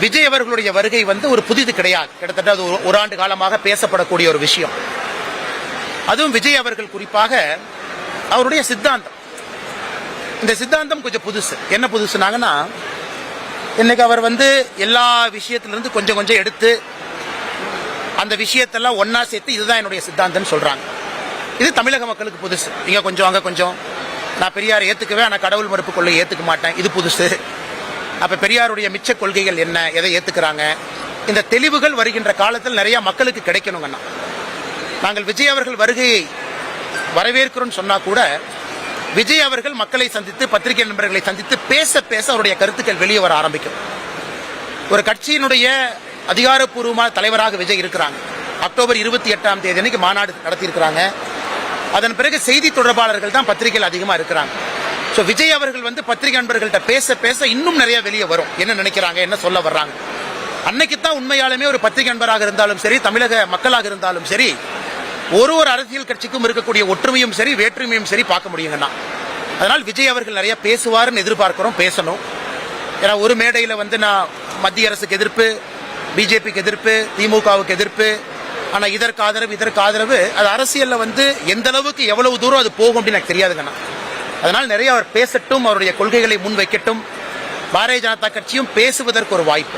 விஜய் அவர்களுடைய வருகை வந்து ஒரு புதிது கிடையாது. கிட்டத்தட்ட அது ஒரு- ஆண்டு காலமாக பேசப்படக்கூடிய ஒரு விஷயம். அதுவும் விஜய் அவர்கள் குறிப்பாக அவருடைய சித்தாந்தம். இந்த சித்தாந்தம் கொஞ்சம் புதுசு. என்ன புதுசுனாங்கன்னா இன்னைக்கு அவர் வந்து எல்லா விஷயத்திலிருந்து கொஞ்சம் கொஞ்சம் எடுத்து அந்த விஷயத்தெல்லாம் ஒன்னா சேர்த்து இதுதான் என்னுடைய சித்தாந்தம்னு சொல்றாங்க. இது தமிழக மக்களுக்கு புதுசு. இங்க கொஞ்சம் அங்க கொஞ்சம். நான் பெரியார் ஏத்துக்குவேன் ஆனா கடவுள் மறுப்பு கொள்கை ஏத்துக்க மாட்டேன். இது புதுசு. அப்ப பெரியாருடைய மிச்ச கொள்கைகள் என்ன எதை ஏற்றுக்கிறாங்க இந்த தெளிவுகள் வருகின்ற காலத்தில் நிறைய மக்களுக்கு கிடைக்கணுங்கண்ணா நாங்கள் விஜய் அவர்கள் வருகையை வரவேற்கிறோம்னு சொன்னா கூட விஜய் அவர்கள் மக்களை சந்தித்து பத்திரிகை நண்பர்களை சந்தித்து பேச பேச அவருடைய கருத்துக்கள் வெளியே வர ஆரம்பிக்கும். ஒரு கட்சியினுடைய அதிகாரப்பூர்வமான தலைவராக விஜய் இருக்கிறாங்க. அக்டோபர் இருபத்தி எட்டாம் தேதி அன்னைக்கு மாநாடு நடத்தியிருக்கிறாங்க. அதன் பிறகு செய்தி தொடர்பாளர்கள் தான் பத்திரிகையில் அதிகமா இருக்கிறாங்க. ஸோ விஜய் அவர்கள் வந்து பத்திரிகை நண்பர்கள்ட்ட பேச பேச இன்னும் நிறைய வெளியே வரும். என்ன நினைக்கிறாங்க என்ன சொல்ல வர்றாங்க. அன்னைக்கு தான் உண்மையாலுமே ஒரு பத்திரிகை நண்பராக இருந்தாலும் சரி தமிழக மக்களாக இருந்தாலும் சரி ஒரு ஒரு அரசியல் கட்சிக்கும் இருக்கக்கூடிய ஒற்றுமையும் சரி வேற்றுமையும் சரி பார்க்க முடியுங்கண்ணா அதனால் விஜய் அவர்கள் நிறைய பேசுவாருன்னு எதிர்பார்க்கிறோம் பேசணும். ஏன்னா ஒரு மேடையில் வந்து நான் மத்திய அரசுக்கு எதிர்ப்பு பிஜேபிக்கு எதிர்ப்பு திமுகவுக்கு எதிர்ப்பு ஆனால் இதற்கு ஆதரவு இதற்கு ஆதரவு அது அரசியலில் வந்து எந்த அளவுக்கு எவ்வளவு தூரம் அது போகும் அப்படின்னு எனக்கு தெரியாதுங்கண்ணா அதனால் நிறைய அவர் பேசட்டும் அவருடைய கொள்கைகளை முன்வைக்கட்டும். பாரதிய ஜனதா கட்சியும் பேசுவதற்கு ஒரு வாய்ப்பு.